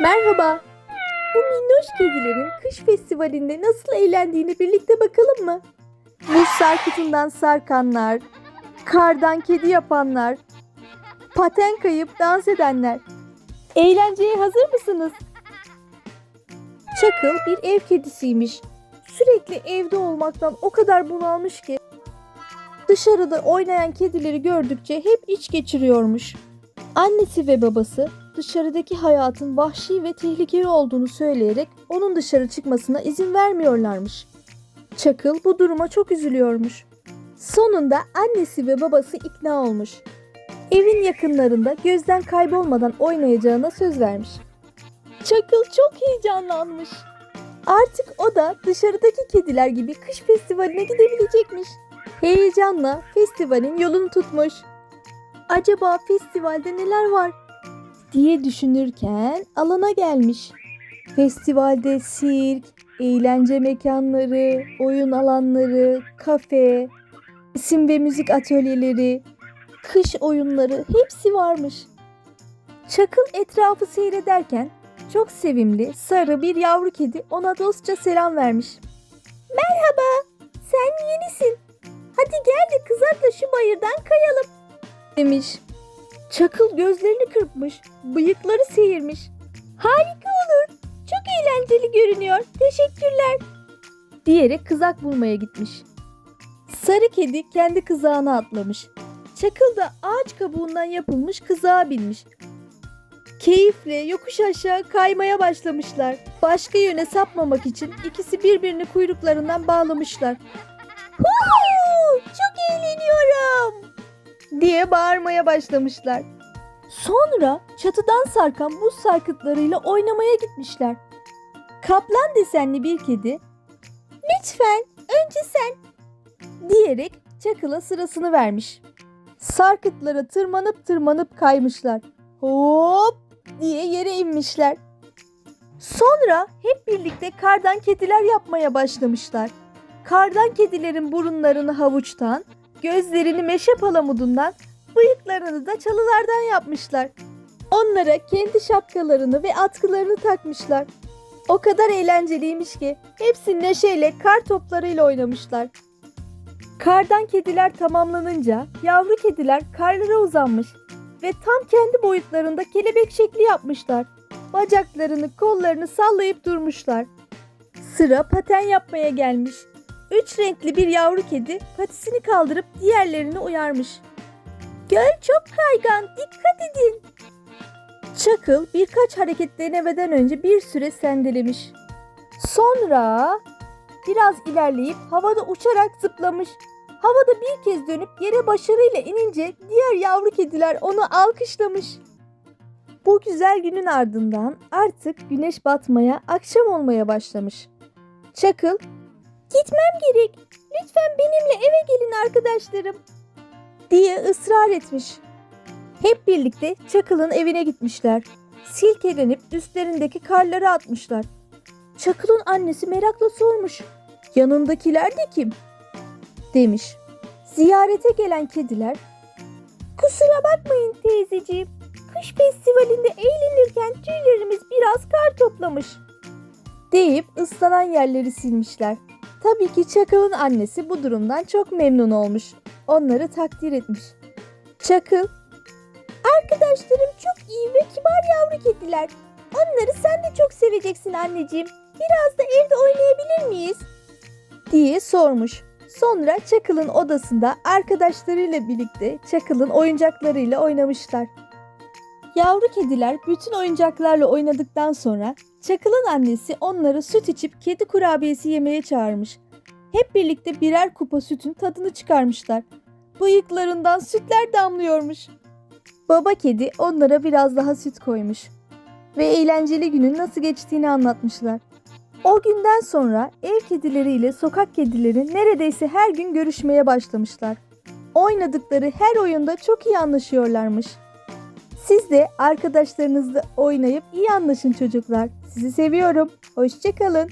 Merhaba. Bu minnoş kedilerin kış festivalinde nasıl eğlendiğini birlikte bakalım mı? Buz sarkıtından sarkanlar, kardan kedi yapanlar, paten kayıp dans edenler. Eğlenceye hazır mısınız? Çakıl bir ev kedisiymiş. Sürekli evde olmaktan o kadar bunalmış ki dışarıda oynayan kedileri gördükçe hep iç geçiriyormuş. Annesi ve babası dışarıdaki hayatın vahşi ve tehlikeli olduğunu söyleyerek onun dışarı çıkmasına izin vermiyorlarmış. Çakıl bu duruma çok üzülüyormuş. Sonunda annesi ve babası ikna olmuş. Evin yakınlarında gözden kaybolmadan oynayacağına söz vermiş. Çakıl çok heyecanlanmış. Artık o da dışarıdaki kediler gibi kış festivaline gidebilecekmiş. Heyecanla festivalin yolunu tutmuş. Acaba festivalde neler var? Diye düşünürken alana gelmiş. Festivalde sirk, eğlence mekanları, oyun alanları, kafe, resim ve müzik atölyeleri, kış oyunları hepsi varmış. Çakıl etrafı seyrederken çok sevimli sarı bir yavru kedi ona dostça selam vermiş. Merhaba, sen yenisin. Hadi gel de kızakla şu bayırdan kayalım demiş. Çakıl gözlerini kırpmış, bıyıkları seyirmiş. Harika olur, çok eğlenceli görünüyor, teşekkürler. Diyerek kızak bulmaya gitmiş. Sarı kedi kendi kızağına atlamış. Çakıl da ağaç kabuğundan yapılmış kızağa binmiş. Keyifle yokuş aşağı kaymaya başlamışlar. Başka yöne sapmamak için ikisi birbirini kuyruklarından bağlamışlar. Huhu! Çok eğleniyorum! Diye bağırmaya başlamışlar. Sonra çatıdan sarkan buz sarkıtlarıyla oynamaya gitmişler. Kaplan desenli bir kedi, "Lütfen önce sen." diyerek Çakıl'a sırasını vermiş. Sarkıtlara tırmanıp tırmanıp kaymışlar. Hop diye yere inmişler. Sonra hep birlikte kardan kediler yapmaya başlamışlar. Kardan kedilerin burunlarını havuçtan, gözlerini meşe palamudundan, bıyıklarını da çalılardan yapmışlar. Onlara kendi şapkalarını ve atkılarını takmışlar. O kadar eğlenceliymiş ki hepsi neşeyle kar toplarıyla oynamışlar. Kardan kediler tamamlanınca yavru kediler karlara uzanmış ve tam kendi boyutlarında kelebek şekli yapmışlar. Bacaklarını, kollarını sallayıp durmuşlar. Sıra paten yapmaya gelmiş. Üç renkli bir yavru kedi patisini kaldırıp diğerlerini uyarmış. Göl çok kaygan, dikkat edin. Çakıl birkaç hareket denemeden önce bir süre sendelemiş. Sonra biraz ilerleyip havada uçarak zıplamış. Havada bir kez dönüp yere başarıyla inince diğer yavru kediler onu alkışlamış. Bu güzel günün ardından artık güneş batmaya, akşam olmaya başlamış. Çakıl Gitmem gerek. Lütfen benimle eve gelin arkadaşlarım. Diye ısrar etmiş. Hep birlikte Çakıl'ın evine gitmişler. Silkelenip üstlerindeki karları atmışlar. Çakıl'ın annesi merakla sormuş. Yanındakiler de kim? Demiş. Ziyarete gelen kediler Kusura bakmayın teyzeciğim. Kış festivalinde eğlenirken tüylerimiz biraz kar toplamış. Deyip ıslanan yerleri silmişler. Tabii ki Çakıl'ın annesi bu durumdan çok memnun olmuş. Onları takdir etmiş. Çakıl, Arkadaşlarım çok iyi ve kibar yavru kediler. Onları sen de çok seveceksin anneciğim. Biraz da evde oynayabilir miyiz? Diye sormuş. Sonra Çakıl'ın odasında arkadaşlarıyla birlikte Çakıl'ın oyuncaklarıyla oynamışlar. Yavru kediler bütün oyuncaklarla oynadıktan sonra Çakıl'ın annesi onları süt içip kedi kurabiyesi yemeye çağırmış. Hep birlikte birer kupa sütün tadını çıkarmışlar. Bıyıklarından sütler damlıyormuş. Baba kedi onlara biraz daha süt koymuş. Ve eğlenceli günün nasıl geçtiğini anlatmışlar. O günden sonra ev kedileriyle sokak kedileri neredeyse her gün görüşmeye başlamışlar. Oynadıkları her oyunda çok iyi anlaşıyorlarmış. Siz de arkadaşlarınızla oynayıp iyi anlaşın çocuklar. Sizi seviyorum. Hoşçakalın.